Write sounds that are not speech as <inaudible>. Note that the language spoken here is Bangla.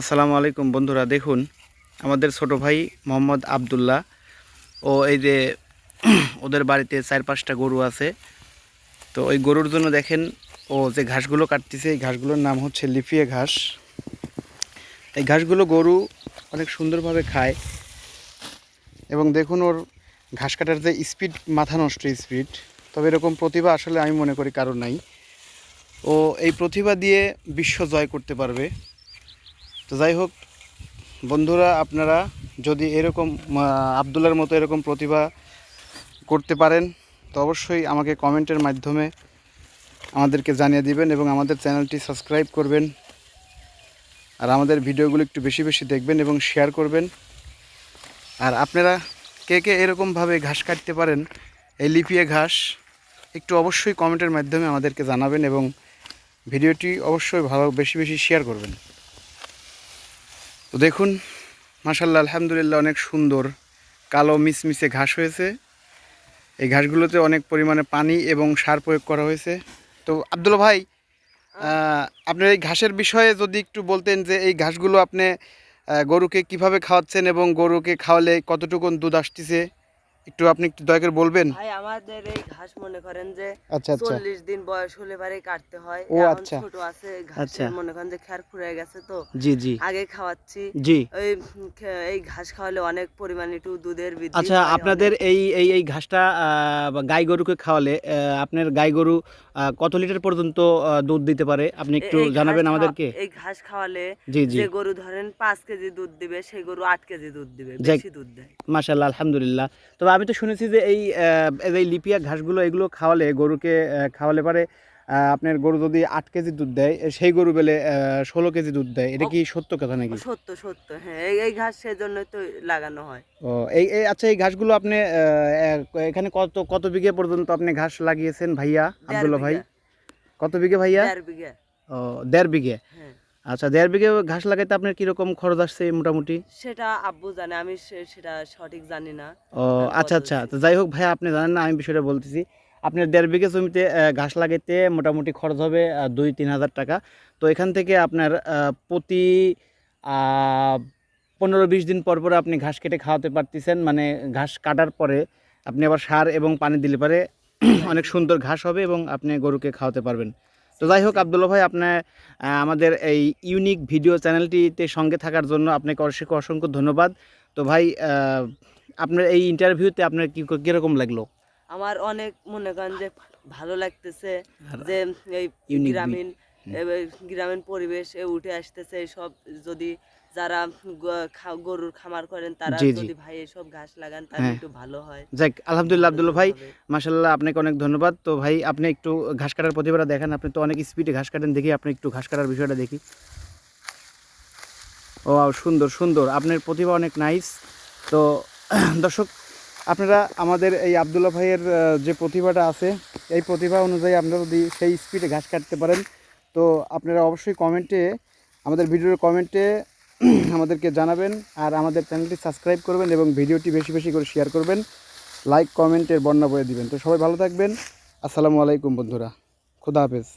আসসালামু আলাইকুম বন্ধুরা, দেখুন, আমাদের ছোট ভাই মোহাম্মদ আবদুল্লাহ ও এই যে <clears throat> ওদের বাড়িতে চার পাঁচটা গরু আছে। তো ওই গরুর জন্য দেখেন, ও যে ঘাসগুলো কাটতেছে, এই ঘাসগুলোর নাম হচ্ছে লিফিয়ে ঘাস। এই ঘাসগুলো গরু অনেক সুন্দরভাবে খায় এবং দেখুন, ওর ঘাস কাটার যে স্পিড, মাথা নষ্ট স্পিড, তবে এরকম প্রতিভা আসলে আমি মনে করি কারও নাই। ও এই প্রতিভা দিয়ে বিশ্ব জয় করতে পারবে। তো যাই হোক, বন্ধুরা, আপনারা যদি এরকম আবদুল্লার মতো এরকম প্রতিভা করতে পারেন, তো অবশ্যই আমাকে কমেন্টের মাধ্যমে আমাদেরকে জানিয়ে দিবেন এবং আমাদের চ্যানেলটি সাবস্ক্রাইব করবেন। আর আমাদের ভিডিওগুলো একটু বেশি বেশি দেখবেন এবং শেয়ার করবেন। আর আপনারা কে কে এরকমভাবে ঘাস কাটতে পারেন, এই লিপিয়ে ঘাস, একটু অবশ্যই কমেন্টের মাধ্যমে আমাদেরকে জানাবেন এবং ভিডিওটি অবশ্যই ভালো, বেশি বেশি শেয়ার করবেন। তো দেখুন মাসাল্লাহ আলহামদুলিল্লাহ অনেক সুন্দর কালো মিসমিসে ঘাস হয়েছে। এই ঘাসগুলোতে অনেক পরিমাণে পানি এবং সার প্রয়োগ করা হয়েছে। তো আবদুল ভাই আপনার এই ঘাসের বিষয়ে যদি একটু বলতেন যে এই ঘাসগুলো আপনি গরুকে কীভাবে খাওয়াচ্ছেন এবং গরুকে খাওয়ালে কতটুকুন দুধ আসতেছে? একটু আপনি একটু দয়া করে বলবেন? ভাই আমাদের এই ঘাস মনে করেন যে আচ্ছা আচ্ছা। চল্লিশ দিন বয়স হলে পারে কাটতে হয়। ও, এখন আচ্ছা। ছোট আছে আচ্ছা। ঘাসের মনে করেন যে খ্যার ফুরে গেছে তো। জি জি। আগে খাওয়াচ্ছি। জি। ওই এই ঘাস খাওয়ালে অনেক পরিমাণে একটু দুধের বৃদ্ধি আচ্ছা আপনাদের এই এই এই ঘাসটা গাই গরুকে খাওয়ালে আপনার গাই গরু কত লিটার পর্যন্ত দুধ দিতে পারে? আপনি একটু জানাবেন আমাদেরকে? এই ঘাস খাওয়ালে যে গরু ধরেন পাঁচ কেজি দুধ দিবে সেই গরু আট কেজি দুধ দিবে বেশি দুধ দেয়। মাশাল্লাহ আলহামদুলিল্লাহ। তবে আমি তো শুনেছি যে এই এই লিপিয়া ঘাসগুলো এগুলো খাওয়ালে গরুকে খাওয়ালে পারে আপনার গরু যদি আট কেজি দুধ দেয় সেই গরু বেলে ষোলো কেজি দুধ দেয়। এটা কি সত্য কথা নাকি? সত্য সত্য হ্যাঁ এই- ঘাস সেজন্যই তো লাগানো হয়। ও এই এই আচ্ছা এই ঘাসগুলো আপনি এখানে কত কত বিঘে পর্যন্ত আপনি ঘাস লাগিয়েছেন ভাইয়া দেড় আবদুল্লাহ ভাই? কত বিঘে ভাইয়া? দেড় বিঘা। ও দেড় বিঘে। হ্যাঁ। আচ্ছা দেড় বিঘে ঘাস লাগাইতে আপনার কীরকম খরচ আসছে মোটামুটি? সেটা আব্বু জানে আমি সেটা সঠিক জানি না। ও আচ্ছা আচ্ছা তো যাই হোক ভাই আপনি জানেন না আমি বিষয়টা বলতেছি। আপনার দেড় বিঘে জমিতে ঘাস লাগাইতে মোটামুটি খরচ হবে দুই তিন হাজার টাকা। তো এখান থেকে আপনার প্রতি পনেরো বিশ দিন পর পর আপনি ঘাস কেটে খাওয়াতে পারতেছেন। মানে ঘাস কাটার পরে আপনি আবার সার এবং পানি দিলে পারে <clears throat> অনেক সুন্দর ঘাস হবে এবং আপনি গরুকে খাওয়াতে পারবেন। তো যাই হোক আবদুল্লা ভাই আপনার আমাদের এই ইউনিক ভিডিও চ্যানেলটিতে সঙ্গে থাকার জন্য আপনাকে অসংখ্য অসংখ্য ধন্যবাদ। তো ভাই আপনার এই ইন্টারভিউতে আপনার কি কীরকম লাগল? আমার অনেক মনে করেন যে ভালো লাগতেছে যে এই গ্রামীণ গ্রামীণ পরিবেশ উঠে আসতেছে সব যদি যারা গরুর খামার করেন তারা। যদি ভাই এসব ঘাস লাগান তাহলে হ্যাঁ। একটু ভালো হয় যাক আলহামদুলিল্লাহ আবদুল্লা ভাই। মাসাল্লাহ আপনাকে অনেক ধন্যবাদ তো ভাই আপনি একটু ঘাস কাটার প্রতিভাটা দেখেন আপনি তো অনেক স্পিডে ঘাস কাটেন দেখি আপনি একটু ঘাস কাটার বিষয়টা দেখি ও সুন্দর সুন্দর আপনার প্রতিভা অনেক নাইস তো <clears throat> দর্শক আপনারা আমাদের এই আবদুল্লা ভাইয়ের যে প্রতিভাটা আছে এই প্রতিভা অনুযায়ী আপনারা যদি সেই স্পিডে ঘাস কাটতে পারেন তো আপনারা অবশ্যই কমেন্টে আমাদের ভিডিওর কমেন্টে <clears throat> আমাদেরকে জানাবেন আর আমাদের চ্যানেলটি সাবস্ক্রাইব করবেন এবং ভিডিওটি বেশি বেশি করে শেয়ার করবেন। লাইক কমেন্টের বর্ণনা বয়ে দিবেন। তো সবাই ভালো থাকবেন। আসসালামু আলাইকুম বন্ধুরা। খুদা হাফেজ।